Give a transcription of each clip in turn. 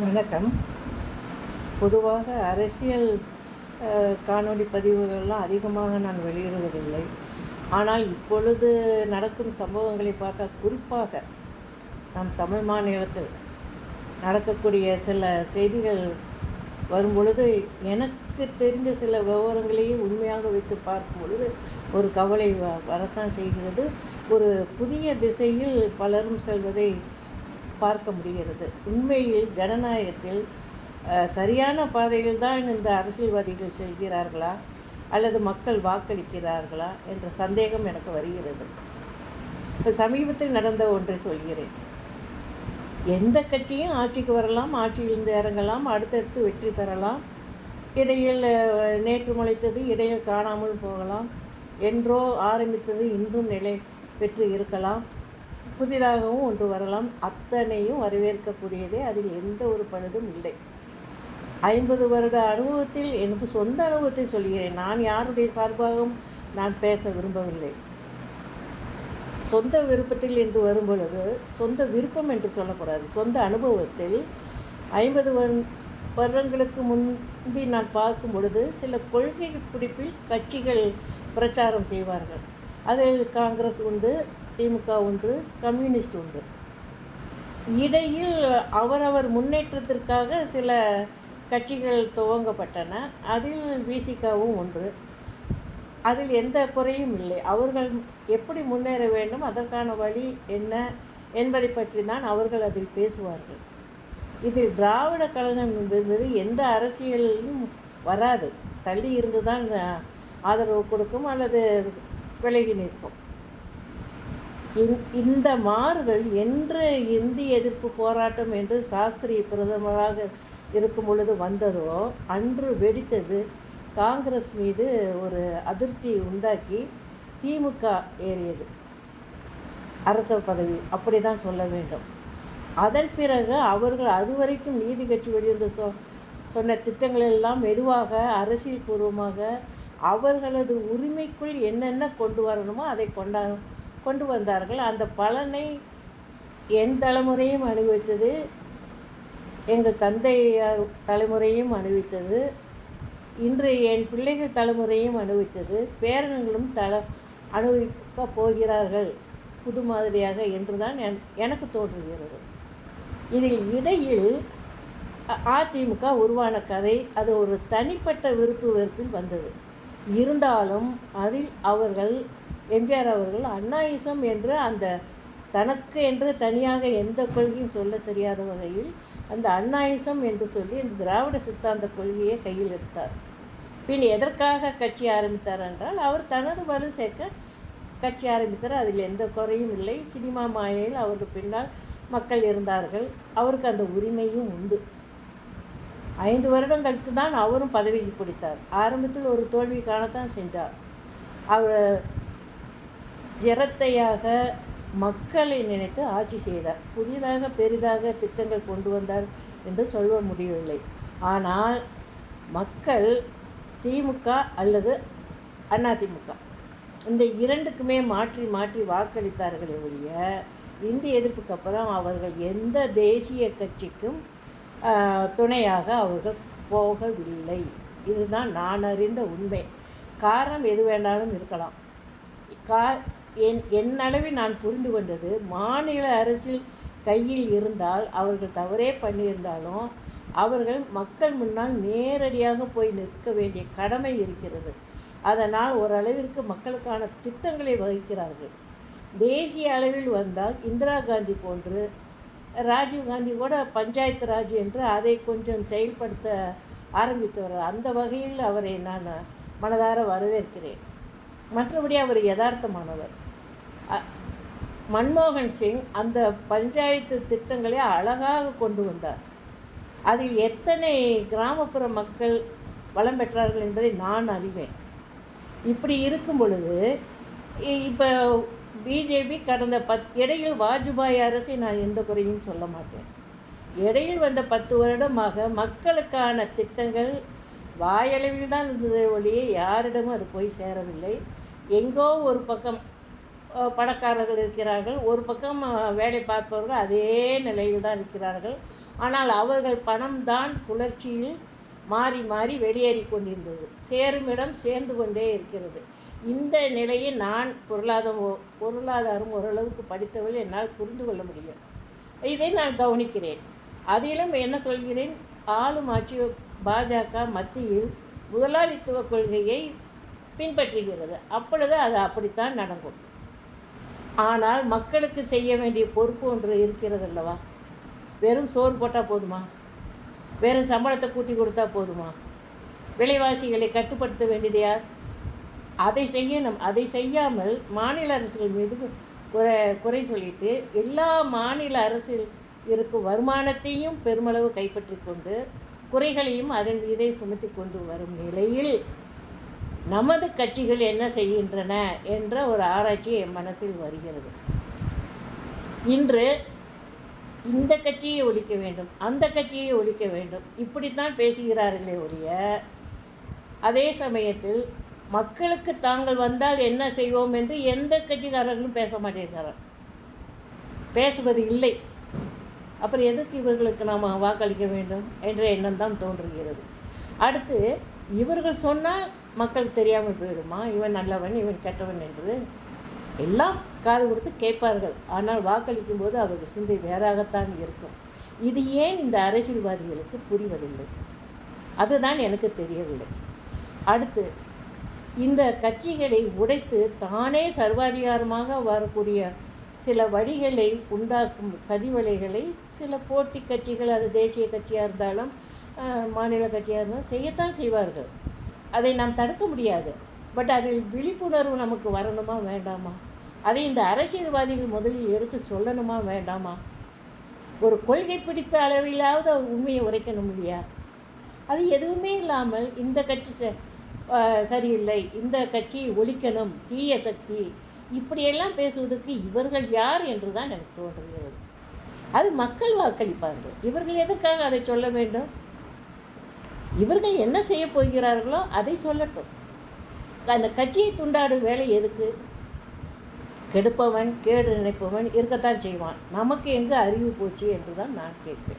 வணக்கம். பொதுவாக அரசியல் காணொளி பதிவுகள்லாம் அதிகமாக நான் வெளியிடுவதில்லை. ஆனால் இப்பொழுது நடக்கும் சம்பவங்களை பார்த்தால் குறிப்பாக நம் தமிழ் மாநிலத்தில் நடக்கக்கூடிய சில செய்திகள் வரும் பொழுது எனக்கு தெரிந்த சில விவரங்களையும் உண்மையாக வைத்து பார்க்கும் பொழுது ஒரு கவலை வ வரத்தான் செய்கிறது. ஒரு புதிய திசையில் பலரும் செல்வதை பார்க்க முடிகிறது. உண்மையில் ஜனநாயகத்தில் சரியான பாதையில் தான் இந்த அரசியல்வாதிகள் செல்கிறார்களா? அல்லது மக்கள் வாக்களிக்கிறார்களா? என்ற சந்தேகம் எனக்கு வருகிறது. இப்போ சமீபத்தில் நடந்த ஒன்றை சொல்கிறேன். எந்த கட்சியும் ஆட்சிக்கு வரலாம் ஆட்சியிலிருந்து இறங்கலாம் அடுத்தடுத்து வெற்றி பெறலாம். இடையில் நேற்று முளைத்தது இடையில் காணாமல் போகலாம். என்றோ ஆரம்பித்தது இன்றும் நிலை பெற்று இருக்கலாம். புதிதாகவும் ஒன்று வரலாம். அத்தனையும் வரவேற்கக்கூடியதே அதில் எந்த ஒரு பழுதும் இல்லை. ஐம்பது வருட அனுபவத்தில் எனக்கு சொந்த அனுபவத்தை சொல்கிறேன். நான் யாருடைய சார்பாகவும் நான் பேச விரும்பவில்லை. சொந்த விருப்பத்தில் என்று வரும்பொழுது சொந்த விருப்பம் என்று சொல்லக்கூடாது. சொந்த அனுபவத்தில் ஐம்பது வருடங்களுக்கு முந்தி நான் பார்க்கும் பொழுது சில கொள்கை பிடிப்பில் கட்சிகள் பிரச்சாரம் செய்வார்கள். அதில் காங்கிரஸ் உண்டு திமுக ஒன்று கம்யூனிஸ்ட் ஒன்று. இடையில் அவரவர் முன்னேற்றத்திற்காக சில கட்சிகள் துவங்கப்பட்டன. அதில் விசிகாவும் ஒன்று. அதில் எந்த குறையும் இல்லை. அவர்கள் எப்படி முன்னேற வேண்டும் அதற்கான வழி என்ன என்பதை பற்றி தான் அவர்கள் அதில் பேசுவார்கள். இதில் திராவிட கழகம் என்பது எந்த அரசியலிலும் வராது. தள்ளி இருந்து தான் ஆதரவு கொடுக்கும் அல்லது விலகி நிற்கும். இந்த மாறுதல் என்று இந்தி எதிர்ப்பு போராட்டம் என்று சாஸ்திரி பிரதமராக இருக்கும் பொழுது வந்ததோ அன்று வெடித்தது காங்கிரஸ் மீது ஒரு அதிருப்தி உண்டாக்கி திமுக ஏறியது. அரச பதவி அப்படி தான் சொல்ல வேண்டும். அதன் பிறகு அவர்கள் அதுவரைக்கும் நீதி கட்சி வெளியிட்டு சொ சொன்ன திட்டங்கள் எல்லாம் மெதுவாக அரசியல் பூர்வமாக அவர்களது உரிமைக்குள் என்னென்ன கொண்டு வரணுமோ அதை கொண்டா கொண்டு வந்தார்கள். அந்த பலனை என் தலைமுறையும் அனுபவித்தது. எங்கள் தந்தையார் தலைமுறையும் அனுபவித்தது. இன்று என் பிள்ளைகள் தலைமுறையும் அனுபவித்தது. பேரன்களும் தல அனுபவிக்க போகிறார்கள் புது மாதிரியாக என்றுதான் என் எனக்கு தோன்றுகிறது. இதில் இடையில் அதிமுக உருவான கதை அது ஒரு தனிப்பட்ட விருப்பு வெறுப்பில் வந்தது. இருந்தாலும் அதில் அவர்கள் எம்ஜிஆர் அவர்கள் அண்ணாயிசம் என்று அந்த தனக்கு என்று தனியாக எந்த கொள்கையும் சொல்ல தெரியாத வகையில் அந்த அண்ணாயிசம் என்று சொல்லி இந்த திராவிட சித்தாந்த கொள்கையை கையில் எடுத்தார். பின் எதற்காக கட்சி ஆரம்பித்தார் என்றால் அவர் தனது வலு சேர்க்க கட்சி ஆரம்பித்தார். அதில் எந்த குறையும் இல்லை. சினிமா மாயையில் அவருக்கு பின்னால் மக்கள் இருந்தார்கள். அவருக்கு அந்த உரிமையும் உண்டு. ஐந்து வருடம் கழித்து தான் அவரும் பதவிக்கு பிடித்தார். ஆரம்பத்தில் ஒரு தோல்வி காணத்தான் செஞ்சார் அவர் சிரத்தையாக மக்களை நினைத்து ஆட்சி செய்தார். புதிதாக பெரிதாக திட்டங்கள் கொண்டு வந்தார் என்று சொல்ல முடியவில்லை. ஆனால் மக்கள் திமுக அல்லது அதிமுக இந்த இரண்டுக்குமே மாற்றி மாற்றி வாக்களித்தார்களே ஒழிய இந்திய எதிர்ப்புக்கு அப்புறம் அவர்கள் எந்த தேசிய கட்சிக்கும் துணையாக அவர்கள் போகவில்லை. இதுதான் நான் அறிந்த உண்மை. காரணம் எது வேண்டாலும் இருக்கலாம். கா என் என்னளவில் நான் புரிந்து கொண்டது மாநில அரசில் கையில் இருந்தால் அவர்கள் தவறே பண்ணியிருந்தாலும் அவர்கள் மக்கள் முன்னால் நேரடியாக போய் நிற்க வேண்டிய கடமை இருக்கிறது. அதனால் ஓரளவிற்கு மக்களுக்கான திட்டங்களை வகிக்கிறார்கள். தேசிய அளவில் வந்தால் இந்திரா காந்தி போன்று ராஜீவ்காந்தி கூட பஞ்சாயத்து ராஜ் என்று அதை கொஞ்சம் செயல்படுத்த ஆரம்பித்தவர். அந்த வகையில் அவரை நான் மனதார வரவேற்கிறேன். மற்றபடி அவர் யதார்த்தமானவர். மன்மோகன் சிங் அந்த பஞ்சாயத்து திட்டங்களை அழகாக கொண்டு வந்தார். அதில் எத்தனை கிராமப்புற மக்கள் வளம் பெற்றார்கள் என்பதை நான் அறிவேன். இப்படி இருக்கும் பொழுது இ- இப்போ பிஜேபி கடந்த பத் இடையில் வாஜ்பாய் அரசை நான் எந்த குறையும் சொல்ல மாட்டேன். இடையில் வந்த பத்து வருடமாக மக்களுக்கான திட்டங்கள் வாயளவில் தான் இருந்ததை ஒழிய யாரிடமும் அது போய் சேரவில்லை. எங்கோ ஒரு பக்கம் பணக்காரர்கள் இருக்கிறார்கள். ஒரு பக்கம் வேலை பார்ப்பவர்கள் அதே நிலையில் தான் இருக்கிறார்கள். ஆனால் அவர்கள் பணம்தான் சுழற்சியில் மாறி மாறி வெளியேறி கொண்டிருந்தது. சேரும் இடம் சேர்ந்து கொண்டே இருக்கிறது. இந்த நிலையை நான் பொருளாதாரம் பொருளாதாரம் ஓரளவுக்கு படித்தவள் என்னால் புரிந்து கொள்ள முடியும். இதை நான் கவனிக்கிறேன். அதிலும் என்ன சொல்கிறேன்? ஆளும் ஆட்சி பாஜக மத்தியில் முதலாளித்துவ கொள்கையை பின்பற்றுகிறது. அப்பொழுது அது அப்படித்தான் நடக்கும். ஆனால் மக்களுக்கு செய்ய வேண்டிய பொறுப்பு ஒன்று இருக்கிறது அல்லவா வெறும் சோறு போட்டால் போதுமா? வெறும் சம்பளத்தை கூட்டி கொடுத்தா போதுமா? விலைவாசிகளை கட்டுப்படுத்த வேண்டியது யார்? அதை செய்யணும். அதை செய்யாமல் மாநில அரசுகள் மீது குறை குறை சொல்லிட்டு எல்லா மாநில அரசில் இருக்கும் வருமானத்தையும் பெருமளவு கைப்பற்றி கொண்டு குறைகளையும் அதன் மீதே சுமத்தி கொண்டு வரும் நிலையில் நமது கட்சிகள் என்ன செய்கின்றன என்ற ஒரு ஆராய்ச்சி என் மனத்தில் வருகிறது. இன்று இந்த கட்சியை ஒழிக்க வேண்டும் அந்த கட்சியை ஒழிக்க வேண்டும் இப்படித்தான் பேசுகிறார்களே ஒழிய அதே சமயத்தில் மக்களுக்கு தாங்கள் வந்தால் என்ன செய்வோம் என்று எந்த கட்சிக்காரர்களும் பேச மாட்டேங்கிறார். பேசுவது இல்லை. அப்புறம் எதுக்கு இவர்களுக்கு நாம் வாக்களிக்க வேண்டும் என்ற எண்ணம் தான் தோன்றுகிறது. அடுத்து இவர்கள் சொன்னால் மக்கள் தெரியாமல் போயிடுமா? இவன் நல்லவன் இவன் கெட்டவன் என்று எல்லாம் காது கொடுத்து கேட்பார்கள். ஆனால் வாக்களிக்கும் போது அவர்கள் சிந்தை வேறாகத்தான் இருக்கும். இது ஏன் இந்த அரசியல்வாதிகளுக்கு புரிவதில்லை? அதுதான் எனக்கு தெரியவில்லை. அடுத்து இந்த கட்சிகளை உடைத்து தானே சர்வாதிகாரமாக வரக்கூடிய சில வழிகளை உண்டாக்கும் சதிவலைகளை சில போட்டி கட்சிகள் அது தேசிய கட்சியாக இருந்தாலும் மாநில கட்சியாக இருந்தாலும் செய்யத்தான் செய்வார்கள். அதை நாம் தடுக்க முடியாது. பட் அதில் விழிப்புணர்வு நமக்கு வரணுமா வேண்டாமா? அதை இந்த அரசியல்வாதிகள் முதலில் எடுத்து சொல்லணுமா வேண்டாமா? ஒரு கொள்கை பிடித்த அளவிலாவது அவர் உண்மையை உரைக்கணும் இல்லையா? அது எதுவுமே இல்லாமல் இந்த கட்சி ச சரியில்லை. இந்த கட்சியை ஒழிக்கணும். தீய சக்தி. இப்படியெல்லாம் பேசுவதற்கு இவர்கள் யார் என்று தான் எனக்கு தோன்றுகிறது. அது மக்கள் வாக்களிப்பார்கள். இவர்கள் எதற்காக அதை சொல்ல வேண்டும்? இவர்கள் என்ன செய்ய போகிறார்களோ அதை சொல்லட்டும். அந்த கட்சியை துண்டாடும் வேலை எதுக்கு? கெடுப்பவன் கேடு நினைப்பவன் இருக்கத்தான் செய்வான். நமக்கு எங்கே அறிவு போச்சு என்று தான் நான் கேட்பேன்.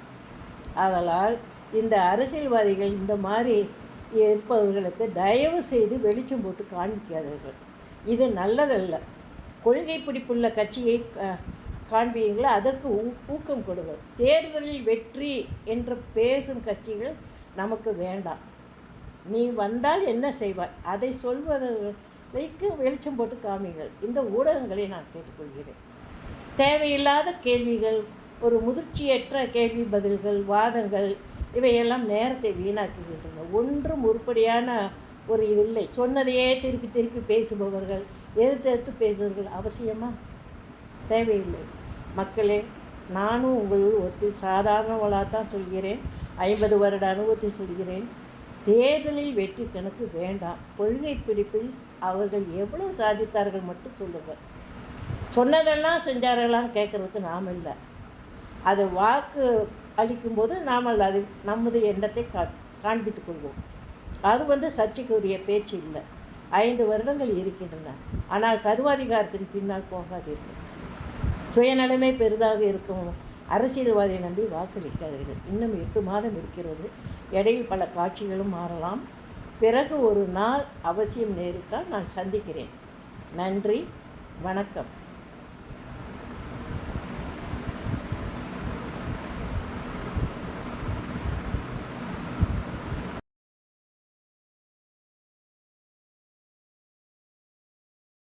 ஆதலால் இந்த அரசியல்வாதிகள் இந்த மாதிரி இருப்பவர்களுக்கு தயவு செய்து வெளிச்சம் போட்டு காண்பிக்காதீர்கள். இது நல்லதல்ல. கொள்கை பிடிப்புள்ள கட்சியை கா- அதற்கு ஊ- ஊக்கம் கொடுங்கள். தேர்தலில் வெற்றி என்று பேசும் கட்சிகள் நமக்கு வேண்டாம். நீ வந்தால் என்ன செய்வாய்? அதை சொல்வதற்கு வெளிச்சம் போட்டு காமிங்கள் இந்த ஊடகங்களை நான் கேட்டுக்கொள்கிறேன். தேவையில்லாத கேள்விகள் ஒரு முதிர்ச்சியற்ற கேள்வி பதில்கள் வாதங்கள் இவையெல்லாம் நேரத்தை வீணாக்குகின்றன ஒன்றும் உருப்படியான ஒரு இது இல்லை. சொன்னதையே திருப்பி திருப்பி பேசுபவர்கள் எதிர்த்து எதிர்த்து பேசுபவர்கள் அவசியமா? தேவையில்லை. மக்களே நானும் உங்களுள் ஒருத்தி சாதாரணவளாக தான் சொல்கிறேன். ஐம்பது வருட அனுபவத்தை சொல்கிறேன். தேர்தலில் வெற்றி கணக்கு வேண்டாம். கொள்கை பிடிப்பில் அவர்கள் எவ்வளோ சாதித்தார்கள் மட்டும் சொல்லுங்கள் சொன்னதெல்லாம் செஞ்சார்களான்னு கேட்குறதுக்கு நாம் இல்லை. அது வாக்கு அளிக்கும்போது நாம் அது நமது எண்ணத்தை கா காண்பித்துக் கொள்வோம். அது வந்து சர்ச்சைக்குரிய பேச்சு இல்லை. ஐந்து வருடங்கள் இருக்கின்றன. ஆனால் சர்வாதிகாரத்தின் பின்னால் போகாதீர்கள். சுயநலமே பெரிதாக இருக்கும் அரசியல்வாதியை நம்பி வாக்களிக்காதீர்கள் இன்னும் எட்டு மாதம் இருக்கிறது. இடையில் பல காட்சிகளும் மாறலாம். பிறகு ஒரு நாள் அவசியம் நேரிட்டால் நான் சந்திக்கிறேன். நன்றி. வணக்கம்.